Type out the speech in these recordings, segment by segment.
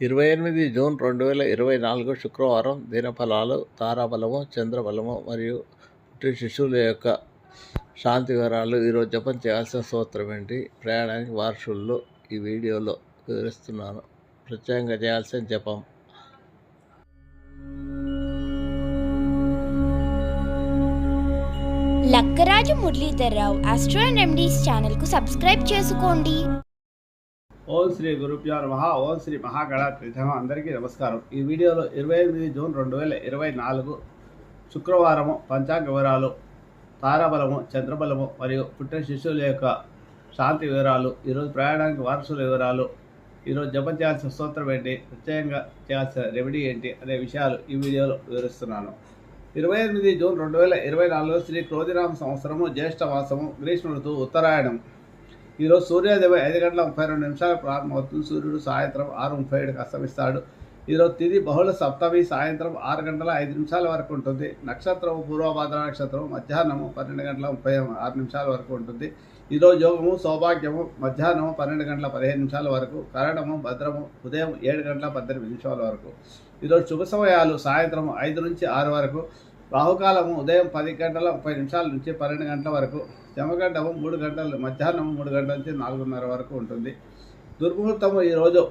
ఇరవై ఎనిమిది జూన్ రెండు వేల ఇరవై నాలుగు శుక్రవారం దినఫలాలు తారాబలము చంద్రబలము మరియు పుట్టిన శిశువుల యొక్క శాంతి వివరాలు. ఈరోజు జపం చేయాల్సిన సూత్రం ఏంటి? ప్రయాణానికి వార్షుల్లో ఈ వీడియోలో వివరిస్తున్నాను. ప్రత్యేకంగా చేయాల్సిన జపం. Lakkaraju Muralidhar Rao astro and remedies ఛానల్కు సబ్స్క్రైబ్ చేసుకోండి. ఓం శ్రీ గురుభ్యో నమ. ఓం శ్రీ మహాగణాధిపతి అందరికీ నమస్కారం. ఈ వీడియోలో ఇరవై ఎనిమిది జూన్ రెండు వేల ఇరవై నాలుగు శుక్రవారము పంచాంగ వివరాలు తారాబలము చంద్రబలము మరియు పుట్టిన శిష్యుల యొక్క శాంతి వివరాలు ఈరోజు ప్రయాణానికి వారసుల వివరాలు ఈరోజు జపం చేయాల్సిన స్తోత్రం ఏంటి ప్రత్యేకంగా చేయాల్సిన రెమెడీ ఏంటి అనే విషయాలు ఈ వీడియోలో వివరిస్తున్నాను. ఇరవై ఎనిమిది జూన్ రెండు వేల ఇరవై నాలుగు శ్రీ క్రోధిరామ సంవత్సరము జ్యేష్ఠ మాసము గ్రీష్మ ఋతువు ఉత్తరాయణం. ఈరోజు సూర్యోదయం ఐదు గంటల ముప్పై రెండు నిమిషాలు ప్రారంభమవుతుంది సూర్యుడు సాయంత్రం ఆరు ముప్పై ఏడుకి అస్తమిస్తాడు. ఈరోజు తిది బహుళ సప్తమి సాయంత్రం ఆరు గంటల ఐదు నిమిషాల వరకు ఉంటుంది. నక్షత్రం పూర్వభద్ర నక్షత్రం మధ్యాహ్నము పన్నెండు గంటల ముప్పై ఆరు నిమిషాల వరకు ఉంటుంది. ఈరోజు యోగము సౌభాగ్యము మధ్యాహ్నం పన్నెండు గంటల పదిహేను నిమిషాల వరకు కరణము భద్రము ఉదయం ఏడు గంటల పద్దెనిమిది నిమిషాల వరకు. ఈరోజు శుభ సమయాలు సాయంత్రం ఐదు నుంచి ఆరు వరకు. రాహుకాలము ఉదయం పది గంటల ముప్పై నిమిషాల నుంచి పన్నెండు గంటల వరకు జమగడ్డము మూడు గంటలు మధ్యాహ్నం మూడు గంటల నుంచి నాలుగున్నర వరకు ఉంటుంది. దుర్ముహూర్తము ఈరోజు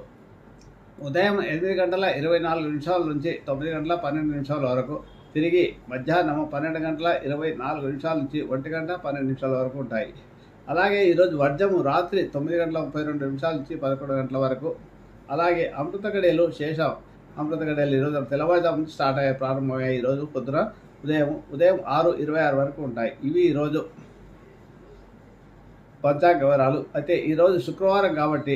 ఉదయం ఎనిమిది గంటల ఇరవై నాలుగు నిమిషాల నుంచి తొమ్మిది గంటల పన్నెండు నిమిషాల వరకు తిరిగి మధ్యాహ్నం పన్నెండు గంటల ఇరవై నాలుగు నిమిషాల నుంచి ఒంటి గంట పన్నెండు నిమిషాల వరకు ఉంటాయి. అలాగే ఈరోజు వర్జము రాత్రి తొమ్మిది గంటల ముప్పై రెండు నిమిషాల నుంచి పదకొండు గంటల వరకు అలాగే అమృత గడియలు శేషం. అమృత గడియలు ఈరోజు తెల్లవారుజాము నుంచి స్టార్ట్ అయ్యే ప్రారంభమయ్యాయి. ఈరోజు పొద్దున ఉదయం ఉదయం ఆరు ఇరవై ఆరు వరకు ఉంటాయి. ఇవి ఈరోజు పంచాంగ వివరాలు. అయితే ఈరోజు శుక్రవారం కాబట్టి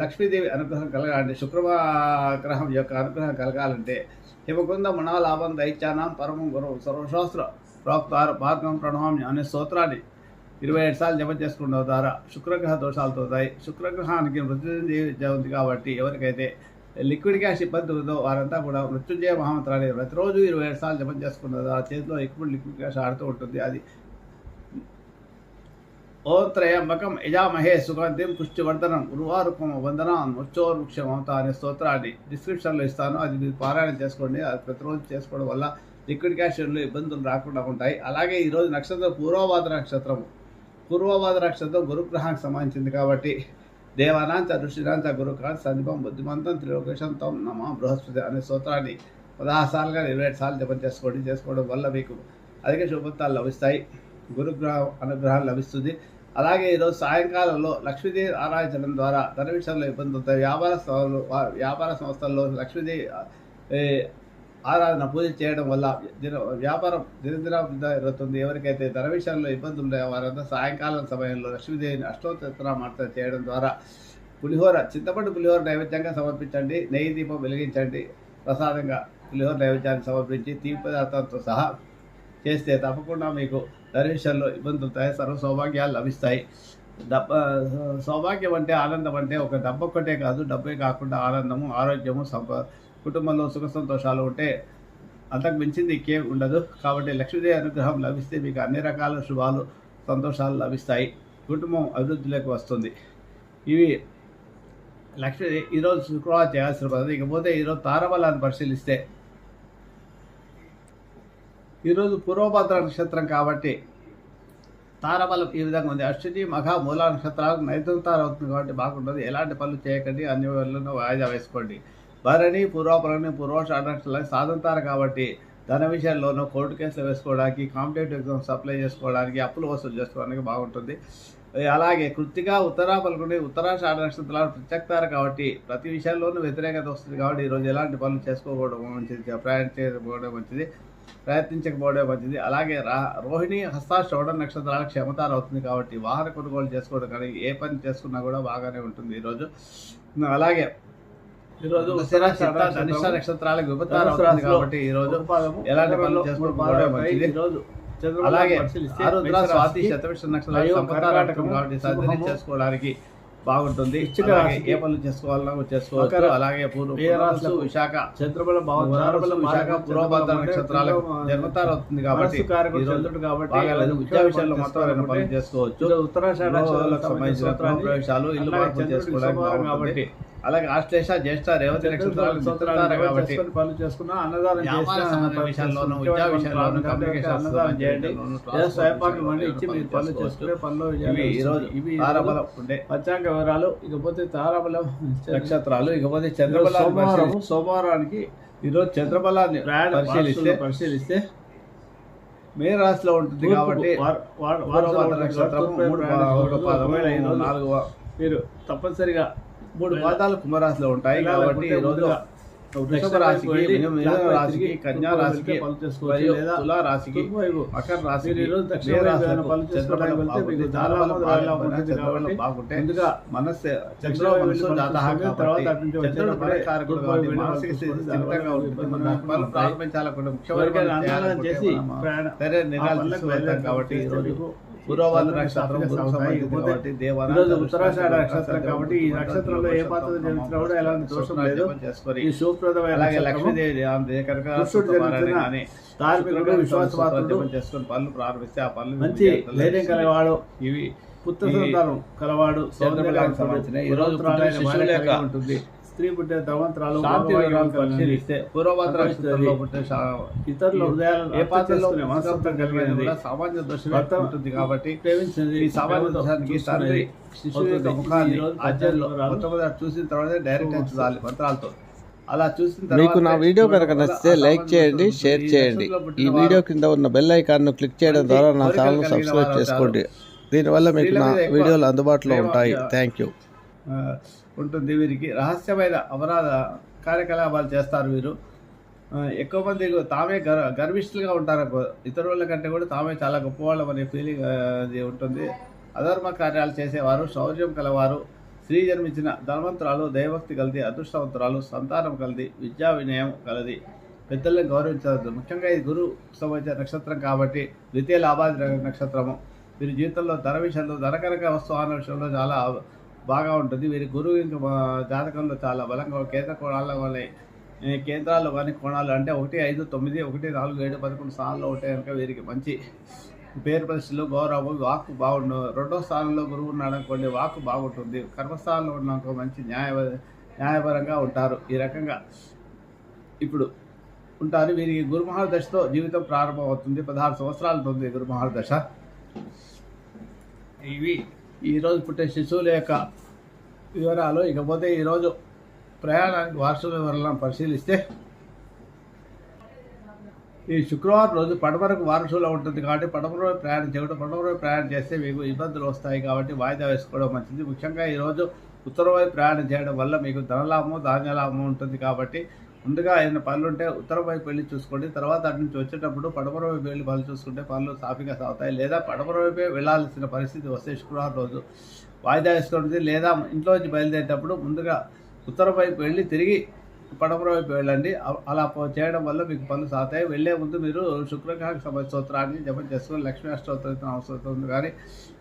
లక్ష్మీదేవి అనుగ్రహం కలగాలంటే శుక్రగ్రహం యొక్క అనుగ్రహం కలగాలంటే హిమకుంద మణాలాభం దైత్యానం పరమం గురువు సర్వశాస్త్ర ప్రోక్తారు భాగం ప్రణవామి అనే స్తోత్రాన్ని ఇరవై ఏడు సార్లు జపం చేసుకోవడం ద్వారా శుక్రగ్రహ దోషాలు తోతాయి శుక్రగ్రహానికి మృత్యుంజయ ఉంది కాబట్టి ఎవరికైతే లిక్విడ్ గ్యాస్ ఇబ్బంది ఉందో వారంతా కూడా మృత్యుంజయ మహామంత్రాన్ని ప్రతిరోజు ఇరవై ఏడు సార్లు జపం చేసుకున్న ఆ చేతిలో ఎక్కువ లిక్విడ్ గ్యాస్ ఆడుతూ ఉంటుంది. అది ఓం త్రయంబకం యజామహే సుగంధిం పుష్టివర్ధనం గురువారుకం వందనం మృత్యోవృక్షం అవుతా అనే స్తోత్రాన్ని డిస్క్రిప్షన్లో ఇస్తాను. అది మీరు పారాయణ చేసుకోండి. అది ప్రతిరోజు చేసుకోవడం వల్ల లిక్విడ్ గ్యాస్లో ఇబ్బందులు రాకుండా ఉంటాయి. అలాగే ఈరోజు నక్షత్రం పూర్వవాద నక్షత్రం పూర్వవాద నక్షత్రం గురుగ్రహానికి సంబంధించింది కాబట్టి దేవానాంచ ఋషినాంచ గురుకాన్ సందీపం బుద్ధిమంతం త్రిలోకేశం తం నమ బృహస్పతి అనే స్తోత్రాన్ని పదహారు సార్లుగా ఇరవై ఏడు సార్లు జపం చేసుకోండి చేసుకోవడం వల్ల మీకు అధిక శుభత్వాలు లభిస్తాయి. గురుగ్రహం అనుగ్రహం లభిస్తుంది. అలాగే ఈరోజు సాయంకాలంలో లక్ష్మీదేవి ఆరాధించడం ద్వారా ధన విషయంలో ఇబ్బంది అవుతాయి వ్యాపార వ్యాపార సంస్థల్లో లక్ష్మీదేవి ఆరాధన పూజ చేయడం వల్ల దిన వ్యాపారం దినదినాభివృద్ధి జరుగుతుంది. ఎవరికైతే ధర విషయంలో ఇబ్బందులు ఉన్నాయో వారంతా సాయంకాలం సమయంలో లక్ష్మీదేవిని అష్టోత్తర మార్త చేయడం ద్వారా పులిహోర చింతపండు పులిహోర నైవేద్యంగా సమర్పించండి. నెయ్యి దీపం వెలిగించండి. ప్రసాదంగా పులిహోర నైవేద్యాన్ని సమర్పించి తీపి పదార్థాలతో సహా చేస్తే తప్పకుండా మీకు ధర విషయంలో ఇబ్బందులు ఉంటాయి సర్వ సౌభాగ్యాలు లభిస్తాయి. డబ్బ సౌభాగ్యం అంటే ఆనందం అంటే ఒక డబ్బు ఒక్కటే కాదు డబ్బే కాకుండా ఆనందము ఆరోగ్యము సంప కుటుంబంలో సుఖ సంతోషాలు ఉంటే అంతకు మించింది ఇంకేం ఉండదు. కాబట్టి లక్ష్మీదేవి అనుగ్రహం లభిస్తే మీకు అన్ని రకాల శుభాలు సంతోషాలు లభిస్తాయి. కుటుంబం అభివృద్ధిలోకి వస్తుంది. ఇవి లక్ష్మీ ఈరోజు శుక్రవారం చేయాల్సిన పద్ధతి ఇకపోతే ఈరోజు తారబలాన్ని పరిశీలిస్తే ఈరోజు పూర్వభద్ర నక్షత్రం కాబట్టి తారబలం ఈ విధంగా ఉంది. అశ్విని మఘ మూల నక్షత్రాలకు నైతంతారు అవుతుంది కాబట్టి బాగుంటుంది. ఎలాంటి పనులు చేయకండి. అన్ని వాయిదా వేసుకోండి. భరణి పూర్వపరణి పూర్వషాఢ సాధంతారు కాబట్టి ధన విషయాల్లోనూ కోర్టు కేసులు వేసుకోవడానికి కాంపిటేటివ్ ఎగ్జామ్స్ అప్లై చేసుకోవడానికి అప్పులు వసూలు చేసుకోవడానికి బాగుంటుంది. అలాగే కృత్తిగా ఉత్తరా పలుకుని ఉత్తరాషాఢ నక్షత్రాలు ప్రత్యక్తారు కాబట్టి ప్రతి విషయాల్లోనూ వ్యతిరేకత వస్తుంది కాబట్టి ఈరోజు ఎలాంటి పనులు చేసుకోకపోవడం మంచిది ప్రయాణం చేయకపోవడం మంచిది ప్రయత్నించకపోవడం మంచిది. అలాగే రా రోహిణి హస్త శ్రవణ నక్షత్రాల క్షమతాలు అవుతుంది కాబట్టి వాహన కొనుగోలు చేసుకోవడం కానీ ఏ పని చేసుకున్నా కూడా బాగానే ఉంటుంది ఈరోజు. అలాగే ఈరోజు అవుతుంది కాబట్టి ఈరోజు ఎలాంటి పనులు చేసుకోవడం మంచిది అలాగే స్వాతి శతవిష నక్షత్రాలు చేసుకోవడానికి బాగుంటుంది. ఏ పనులు చేసుకోవాలన్నా చేసుకోవచ్చు. అలాగే పూర్వ విశాఖ చంద్రబలం విశాఖ పూర్వభద్ర జన్మతారు అవుతుంది కాబట్టి కాబట్టి విద్యా విషయంలో మొత్తం రెండు పనులు చేసుకోవచ్చు. గృహాలకు సంబంధించిన ప్రవేశాలు ఇల్లు మార్పులు చేసుకోవడానికి. కాబట్టి అలాగే ఆశ్లేష జ్యేష్ఠ రేవతి కాబట్టి పనులు చేసుకున్నా అన్నదానం ఉద్యోగ కమ్యూనికేషన్ చేయండి. ఇచ్చి మీరు పనులు చేసుకునే పనులు ఇవి ఈ రోజు ఇవి తారాబలం ఉండే పంచాంగ వివరాలు ఇకపోతే తారాబలం నక్షత్రాలు ఇకపోతే పరిశీలి- సోమవారానికి ఈరోజు చంద్రబలాన్ని పరిశీలిస్తే పరిశీలిస్తే మే రాశిలో ఉంటుంది కాబట్టి నక్షత్రం మూడు నాలుగు మీరు తప్పనిసరిగా మూడు పాదాలు కుంభరాశిలో ఉంటాయి కాబట్టి ఈ రోజు వృషభ రాశికి మిథున మిథున రాశికి కన్యా రాశికి మరియు తులా రాశికి మకర రాశికి బాగుంటే ముందుగా మనస్సు చంద్రుడు చంద్రుడు మానసిక స్థితి. ఉంటుంది పనులు. ప్రారంభించాలనుకుంటే ముఖ్యమైన చేసి సరే నిర్ణయాలు తీసుకువెళ్తాం కాబట్టి పూర్వభద్ర నక్షత్రం కాబట్టి ఈరోజు ఉత్తరాషాఢ నక్షత్రం కాబట్టి ఈ నక్షత్రంలో ఏ పాత్ర జరుగుతున్నా కూడా ఎలాంటి దోషం లేదు. ఈ శుభప్రదమైన అలాగే లక్ష్మీదేవి జరుగుతున్న ధార్మికుడు విశ్వాసపాత్రుడు చేసుకొని పనులు ప్రారంభిస్తే ఆ పనులు మంచి ధైర్యం కలవాడు ఇవి పుత్ర సంతానం కలవాడు సంబంధించిన ఈ రోజు ఉంటుంది. స్త్రీ పుట్టే కలిసి పరిశీలిస్తే ఇతరుల హృదయాలను ఏ అర్థం పాత్రలో చేసుకునే మనస్తత్వం కలిగినది. సామాన్య దోషం ఉంటుంది కాబట్టి ప్రేమించింది ఈ సామాన్య దోషానికి శిశువు యొక్క. ముఖాన్ని చూసిన తర్వాత డైరెక్ట్ ఎంచాలి మంత్రాలతో. అలా చూసిన మీకు నా వీడియో కనుక నచ్చితే లైక్ చేయండి షేర్. చేయండి. ఈ వీడియో కింద ఉన్న బెల్ ఐకాన్ను క్లిక్ చేయడం ద్వారా నా ఛానల్ సబ్స్క్రైబ్ చేసుకోండి. దీనివల్ల మీకు నా వీడియోలు అందుబాటులో ఉంటాయి. థ్యాంక్ యూ ఉంటుంది వీరికి. రహస్యమైన అపరాధ కార్యకలాపాలు చేస్తారు వీరు. ఎక్కువ మంది తామే గర్ గర్విష్ఠులుగా ఉంటారు. ఇతరుల కంటే కూడా తామే చాలా గొప్పవాళ్ళం అనే ఫీలింగ్ అది ఉంటుంది. అధర్మ కార్యాలు చేసేవారు శౌర్యం కలవారు స్త్రీ జన్మించిన ధనవంతురాలు దైవభక్తి కలది అదృష్టవంతురాలు సంతానం కలది విద్యా వినయం కలది పెద్దలను గౌరవించదు ముఖ్యంగా ఇది గురు సంబంధించిన నక్షత్రం కాబట్టి ద్వితీయ లాభాది నక్షత్రము. వీరి జీవితంలో ధన విషయంలో ధనకరక వస్తువాహన విషయంలో చాలా బాగా ఉంటుంది. వీరి గురువు ఇంకా జాతకంలో చాలా బలంగా కేంద్ర కోణాల వల్ల కేంద్రాలు కేంద్రాల్లో కానీ కోణాలు అంటే ఒకటి ఐదు తొమ్మిది ఒకటి నాలుగు ఏడు పదకొండు స్థానంలో ఉంటే కనుక వీరికి మంచి పేరు ప్రతిష్టలు గౌరవం వాక్కు బాగుండు. రెండో స్థానంలో గురువు ఉన్నాడు అనుకోండి వాక్కు బాగుంటుంది. కర్మస్థానంలో ఉన్నాక మంచి న్యాయ న్యాయపరంగా ఉంటారు. ఈ రకంగా ఇప్పుడు ఉంటారు. వీరికి గురు మహాదశతో జీవితం ప్రారంభమవుతుంది. పదహారు సంవత్సరాలు ఉంటుంది గురు మహాదశ ఇవి ఈరోజు పుట్టే శిశువుల యొక్క వివరాలు. ఇకపోతే ఈరోజు ప్రయాణానికి వారసుల వివరాలను పరిశీలిస్తే ఈ శుక్రవారం రోజు పడమరకు వారసులో ఉంటుంది కాబట్టి పడమర ప్రయాణం చేయడం పడమర ప్రయాణం చేస్తే మీకు ఇబ్బందులు వస్తాయి కాబట్టి వాయిదా వేసుకోవడం మంచిది. ముఖ్యంగా ఈరోజు ఉత్తరవైపు ప్రయాణం చేయడం వల్ల మీకు ధనలాభము ధాన్యలాభము ఉంటుంది కాబట్టి ముందుగా ఏదైనా పనులు ఉంటే ఉత్తరం వైపు వెళ్ళి చూసుకోండి. తర్వాత అటు నుంచి వచ్చేటప్పుడు పడమర వైపు వెళ్ళి పనులు చూసుకుంటే పనులు సాఫీగా సాగుతాయి. లేదా పడమర వైపే వెళ్ళాల్సిన పరిస్థితి వస్తే శుక్రవారం రోజు వాయిదా వేసుకుంటుంది లేదా ఇంట్లో నుంచి బయలుదేరేటప్పుడు ముందుగా ఉత్తరం వైపు వెళ్ళి తిరిగి పడమర వైపు వెళ్ళండి. అలా చేయడం వల్ల మీకు పనులు సాగుతాయి. వెళ్ళే ముందు మీరు శుక్రగ్రహ సమయ స్తోత్రాన్ని జపం చేసుకొని లక్ష్మీ అష్టోత్తరం అవసరం ఉంది. కానీ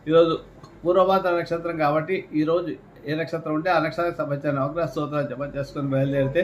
ఈరోజు పూర్వభాత నక్షత్రం కాబట్టి ఈరోజు ఏ నక్షత్రం ఉంటే ఆ నక్షత్రానికి సంబంధించిన నవగ్రహ స్తోత్రాన్ని జపం చేసుకొని బయలుదేరితే